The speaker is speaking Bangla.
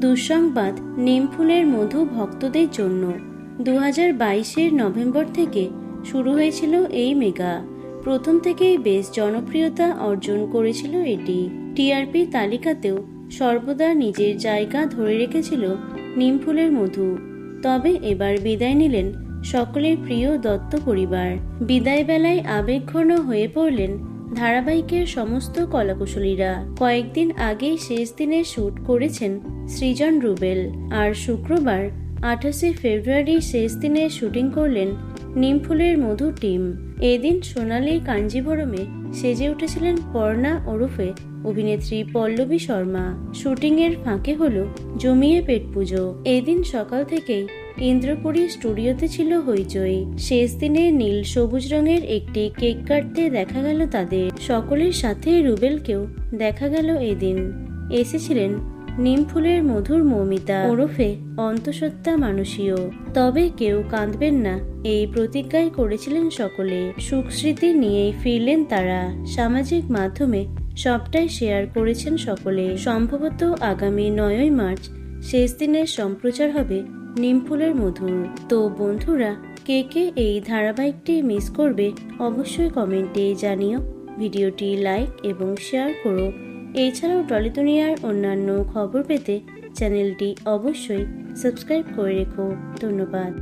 দুঃসংবাদ নিমফুলের মধু ভক্তদের জন্য। দু হাজার বাইশের নভেম্বর থেকে শুরু হয়েছিল এই মেগা। প্রথম থেকেই বেশ জনপ্রিয়তা অর্জন করেছিল এটি। টিআরপি তালিকাতেও সর্বদা নিজের জায়গা ধরে রেখেছিল নিমফুলের মধু। তবে এবার বিদায় নিলেন সকলের প্রিয় দত্ত পরিবার। বিদায় বেলায় আবেগঘন হয়ে পড়লেন ধারাবাহিকের সমস্ত কলাকুশলীরা কয়েকদিন আগেই শেষ দিনে শ্যুট করেছেন সৃজন রুবেল। আর শুক্রবার, আঠাশে ফেব্রুয়ারি শেষ দিনে শুটিং করলেন নিমফুলের মধু টিম। এদিন সোনালী কাঞ্জিভরমে সেজে উঠেছিলেন পর্ণা ওরফে অভিনেত্রী পল্লবী শর্মা। শুটিংয়ের ফাঁকে হলো জমিয়ে পেট পুজো এদিন সকাল থেকেই ইন্দ্রপুরী স্টুডিওতে ছিল হইচই। শেষ দিনে নীল সবুজ রঙের একটি কেক কাটতে দেখা গেল তাদের। সকলের সাথে রুবেলকেও দেখা গেল এদিন। এসেছিলেন নিমফুলের মধুর মৌমিতা। ওরফে অন্তঃসত্ত্বা মানুষীয় তবে কেউ কাঁদবেন না, এই প্রতিজ্ঞাই করেছিলেন সকলে। সুখ স্মৃতি নিয়েই ফিরলেন তারা। সামাজিক মাধ্যমে সবটাই শেয়ার করেছেন সকলে। সম্ভবত আগামী নয়ই মার্চ শেষ দিনের সম্প্রচার হবে নিমফুলের মধুর। তো বন্ধুরা, কে কে এই ধারাবাহিকটি মিস করবে, অবশ্যই কমেন্টে জানিও। ভিডিওটি লাইক এবং শেয়ার করো। এছাড়াও টলি দুনিয়ার অন্যান্য খবর পেতে চ্যানেলটি অবশ্যই সাবস্ক্রাইব করে রেখো। ধন্যবাদ।